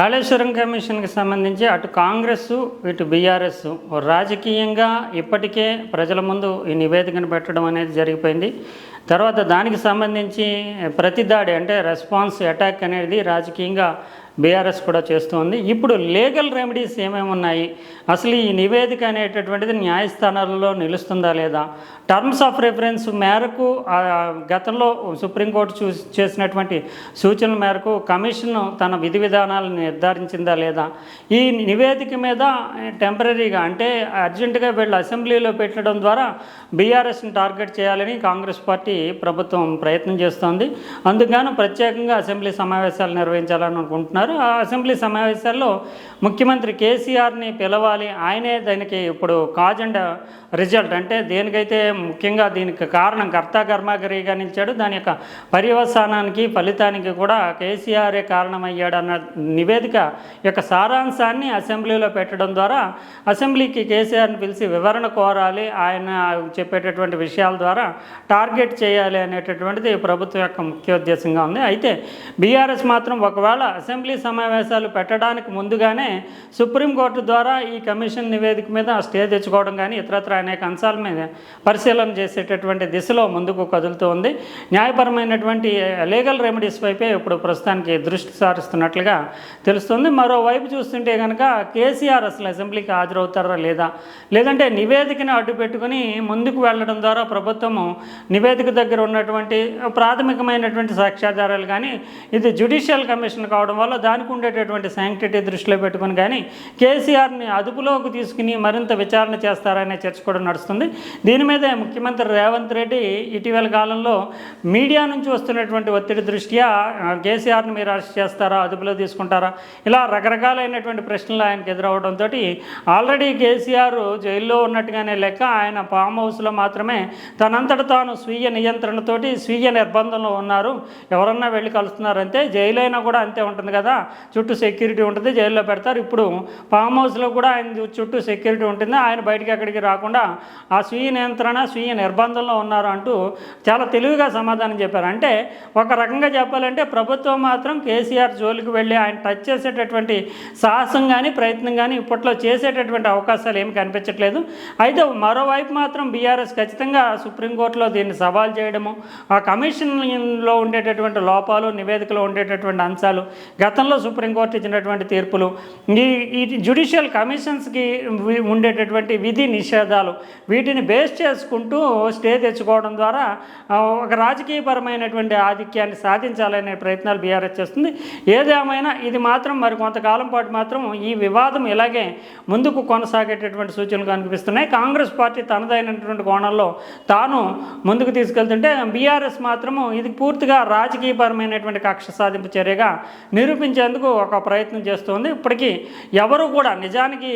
కాళేశ్వరం కమిషన్కి సంబంధించి అటు కాంగ్రెస్ ఇటు బీఆర్ఎస్ రాజకీయంగా ఇప్పటికే ప్రజల ముందు ఈ నివేదికను పెట్టడం అనేది జరిగిపోయింది. తర్వాత దానికి సంబంధించి ప్రతిదాడి అంటే రెస్పాన్స్ అటాక్ అనేది రాజకీయంగా బీఆర్ఎస్ కూడా చేస్తుంది. ఇప్పుడు లీగల్ రెమెడీస్ ఏమేమి ఉన్నాయి? అసలు ఈ నివేదిక అనేటటువంటిది న్యాయస్థానాలలో నిలుస్తుందా లేదా? టర్మ్స్ ఆఫ్ రెఫరెన్స్ మేరకు గతంలో సుప్రీంకోర్టు చూ చేసినటువంటి సూచనల మేరకు కమిషన్ తన విధి విధానాలను నిర్ధారించిందా లేదా? ఈ నివేదిక మీద టెంపరీగా అంటే అర్జెంటుగా వీళ్ళు అసెంబ్లీలో పెట్టడం ద్వారా బీఆర్ఎస్ని టార్గెట్ చేయాలని కాంగ్రెస్ పార్టీ ప్రభుత్వం ప్రయత్నం చేస్తోంది. అందుకని ప్రత్యేకంగా అసెంబ్లీ సమావేశాలు నిర్వహించాలని అనుకుంటున్నారు. ఆ అసెంబ్లీ సమావేశాల్లో ముఖ్యమంత్రి కేసీఆర్ని పిలవాలి. ఆయనే దానికి ఇప్పుడు కాజ్ అండ్ రిజల్ట్. అంటే దేనికైతే ముఖ్యంగా దీనికి కారణం కర్త కర్మాగరిగా నిలిచాడు దాని యొక్క పర్యవసానానికి ఫలితానికి కూడా కేసీఆరే కారణమయ్యాడు అన్న నివేదిక యొక్క సారాంశాన్ని అసెంబ్లీలో పెట్టడం ద్వారా అసెంబ్లీకి కేసీఆర్ని పిలిచి వివరణ కోరాలి. ఆయన చెప్పేటటువంటి విషయాల ద్వారా టార్గెట్ చేయాలి అనేటటువంటిది ప్రభుత్వం యొక్క ముఖ్య ఉద్దేశంగా ఉంది. అయితే బీఆర్ఎస్ మాత్రం ఒకవేళ అసెంబ్లీ సమావేశాలు పెట్టడానికి ముందుగానే సుప్రీంకోర్టు ద్వారా ఈ కమిషన్ నివేదిక మీద స్టే తెచ్చుకోవడం కానీ ఇతరత్ర అనేక అంశాల మీద పరిశీలన చేసేటటువంటి దిశలో ముందుకు కదులుతూ ఉంది. న్యాయపరమైనటువంటి లీగల్ రెమెడీస్ వైపే ఇప్పుడు ప్రస్తుతానికి దృష్టి సారిస్తున్నట్లుగా తెలుస్తుంది. మరోవైపు చూస్తుంటే కనుక కేసీఆర్ అసలు అసెంబ్లీకి హాజరవుతారా లేదా? లేదంటే నివేదికను అడ్డు పెట్టుకుని ముందుకు వెళ్ళడం ద్వారా ప్రభుత్వము నివేదిక దగ్గర ఉన్నటువంటి ప్రాథమికమైనటువంటి సాక్ష్యాధారాలు కానీ ఇది జ్యుడిషియల్ కమిషన్ కావడం వల్ల దానికి ఉండేటటువంటి శాంక్టిటీ దృష్టిలో పెట్టుకుని కానీ కేసీఆర్ని అదుపులోకి తీసుకుని మరింత విచారణ చేస్తారనే చర్చ కూడా నడుస్తుంది. దీని మీదే ముఖ్యమంత్రి రేవంత్ రెడ్డి ఇటీవల కాలంలో మీడియా నుంచి వస్తున్నటువంటి ఒత్తిడి దృష్ట్యా కేసీఆర్ని మీరు అరెస్ట్ చేస్తారా అదుపులో తీసుకుంటారా ఇలా రకరకాలైనటువంటి ప్రశ్నలు ఆయనకు ఎదురవడంతో ఆల్రెడీ కేసీఆర్ జైల్లో ఉన్నట్టుగానే లెక్క ఆయన ఫామ్ హౌస్లో మాత్రమే తనంతట తాను స్వీయ నియంత్రణతోటి స్వీయ నిర్బంధంలో ఉన్నారు. ఎవరన్నా వెళ్ళి కలుస్తున్నారంటే జైలు అయినా కూడా అంతే ఉంటుంది కదా. చుట్టూ సెక్యూరిటీ ఉంటుంది జైల్లో పెడతారు. ఇప్పుడు ఫామ్ హౌస్లో కూడా ఆయన చుట్టూ సెక్యూరిటీ ఉంటుంది. ఆయన బయటికి ఎక్కడికి రాకుండా ఆ స్వీయ నియంత్రణ స్వీయ నిర్బంధంలో ఉన్నారు అంటూ చాలా తెలివిగా సమాధానం చెప్పారు. అంటే ఒక రకంగా చెప్పాలంటే ప్రభుత్వం మాత్రం కేసీఆర్ జోలికి వెళ్ళి ఆయన టచ్ చేసేటటువంటి సాహసం కానీ ప్రయత్నం కానీ ఇప్పట్లో చేసేటటువంటి అవకాశాలు ఏమి కనిపించట్లేదు. అయితే మరోవైపు మాత్రం బీఆర్ఎస్ ఖచ్చితంగా సుప్రీంకోర్టులో దీన్ని సవాల్ చేయడము ఆ కమిషన్లో ఉండేటటువంటి లోపాలు నివేదికలో ఉండేటటువంటి అంశాలు గత గతంలో సుప్రీంకోర్టు ఇచ్చినటువంటి తీర్పులు ఈ ఈ జ్యుడిషియల్ కమిషన్స్కి ఉండేటటువంటి విధి నిషేధాలు వీటిని బేస్ చేసుకుంటూ స్టే తెచ్చుకోవడం ద్వారా ఒక రాజకీయపరమైనటువంటి ఆధిక్యాన్ని సాధించాలనే ప్రయత్నాలు బీఆర్ఎస్ చేస్తుంది. ఏదేమైనా ఇది మాత్రం మరి కొంతకాలం పాటు మాత్రం ఈ వివాదం ఇలాగే ముందుకు కొనసాగేటటువంటి సూచనలు కనిపిస్తున్నాయి. కాంగ్రెస్ పార్టీ తనదైనటువంటి కోణంలో తాను ముందుకు తీసుకెళ్తుంటే బీఆర్ఎస్ మాత్రము ఇది పూర్తిగా రాజకీయపరమైనటువంటి కక్ష సాధింపు చర్యగా నిరూపించేందుకు ఒక ప్రయత్నం చేస్తుంది. ఇప్పటికీ ఎవరు కూడా నిజానికి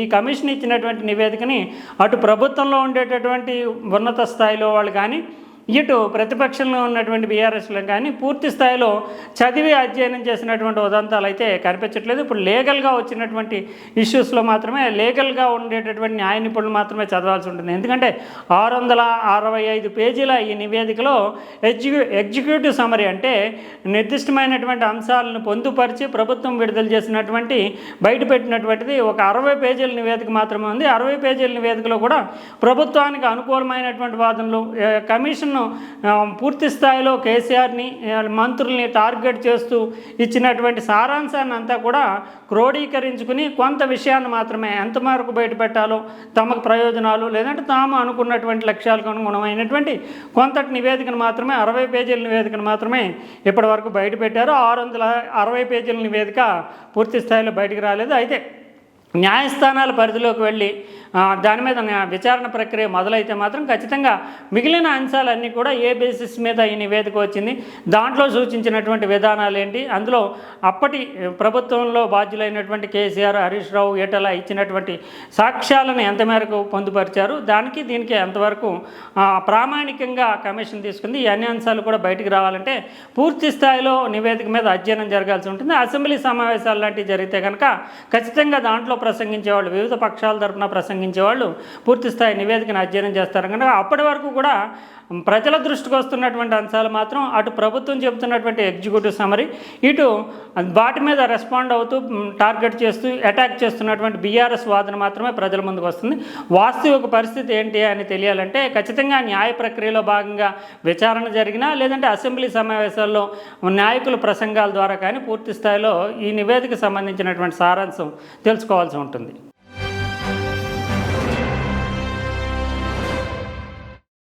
ఈ కమిషన్ ఇచ్చినటువంటి నివేదికని అటు ప్రభుత్వంలో ఉండేటటువంటి ఉన్నత స్థాయిలో వాళ్ళు కానీ ఇటు ప్రతిపక్షంలో ఉన్నటువంటి బీఆర్ఎస్లో కానీ పూర్తి స్థాయిలో చదివి అధ్యయనం చేసినటువంటి ఉదంతాలు అయితే కనిపించట్లేదు. ఇప్పుడు లీగల్గా వచ్చినటువంటి ఇష్యూస్లో మాత్రమే లీగల్గా ఉండేటటువంటి న్యాయ నిపుణులు మాత్రమే చదవాల్సి ఉంటుంది. ఎందుకంటే ఆరు వందల అరవై ఐదు పేజీల ఈ నివేదికలో ఎగ్జిక్యూ ఎగ్జిక్యూటివ్ సమరీ అంటే నిర్దిష్టమైనటువంటి అంశాలను పొందుపరిచి ప్రభుత్వం విడుదల చేసినటువంటి బయటపెట్టినటువంటిది ఒక అరవై పేజీల నివేదిక మాత్రమే ఉంది. అరవై పేజీల నివేదికలో కూడా ప్రభుత్వానికి అనుకూలమైనటువంటి వాదనలు కమిషన్ ఆ, పూర్తి స్థాయిలో కేసీఆర్ని మంత్రుల్ని టార్గెట్ చేస్తూ ఇచ్చినటువంటి సారాంశాన్ని అంతా కూడా క్రోడీకరించుకుని కొంత విషయాన్ని మాత్రమే ఎంతవరకు బయటపెట్టాలో తమకు ప్రయోజనాలు లేదంటే తాము అనుకున్నటువంటి లక్ష్యాలకు అనుగుణమైనటువంటి కొంతటి నివేదికను మాత్రమే అరవై పేజీల నివేదికను మాత్రమే ఇప్పటి వరకు బయటపెట్టారు. ఆరు వందల అరవై పేజీల నివేదిక పూర్తి స్థాయిలో బయటకు రాలేదు. అయితే న్యాయస్థానాల పరిధిలోకి వెళ్ళి దాని మీద విచారణ ప్రక్రియ మొదలైతే మాత్రం ఖచ్చితంగా మిగిలిన అంశాలన్నీ కూడా ఏ బేసిస్ మీద ఈ నివేదిక వచ్చింది దాంట్లో సూచించినటువంటి విధానాలు ఏంటి అందులో అప్పటి ప్రభుత్వంలో బాధ్యులైనటువంటి కేసీఆర్ హరీష్ రావు ఏటల ఇచ్చినటువంటి సాక్ష్యాలను ఎంత మేరకు పొందుపరిచారు దానికి దీనికి ఎంతవరకు ప్రామాణికంగా కమిషన్ తీసుకుంది ఈ అన్ని అంశాలు కూడా బయటకు రావాలంటే పూర్తి స్థాయిలో నివేదిక మీద అధ్యయనం జరగాల్సి ఉంటుంది. అసెంబ్లీ సమావేశాలు లాంటివి జరిగితే కనుక ఖచ్చితంగా దాంట్లో ప్రసంగించే వాళ్ళు వివిధ పక్షాల తరపున ప్రసంగించే ప్రసంగించే వాళ్ళు పూర్తిస్థాయి నివేదికను అధ్యయనం చేస్తారు. కనుక అప్పటి వరకు కూడా ప్రజల దృష్టికి వస్తున్నటువంటి అంశాలు మాత్రం అటు ప్రభుత్వం చెబుతున్నటువంటి ఎగ్జిక్యూటివ్ సమరీ ఇటు వాటి మీద రెస్పాండ్ అవుతూ టార్గెట్ చేస్తూ అటాక్ చేస్తున్నటువంటి బీఆర్ఎస్ వాదన మాత్రమే ప్రజల ముందుకు వస్తుంది. వాస్తవిక పరిస్థితి ఏంటి అని తెలియాలంటే ఖచ్చితంగా న్యాయ ప్రక్రియలో భాగంగా విచారణ జరిగినా లేదంటే అసెంబ్లీ సమావేశాల్లో నాయకుల ప్రసంగాల ద్వారా కానీ పూర్తి స్థాయిలో ఈ నివేదిక సంబంధించినటువంటి సారాంశం తెలుసుకోవాల్సి ఉంటుంది.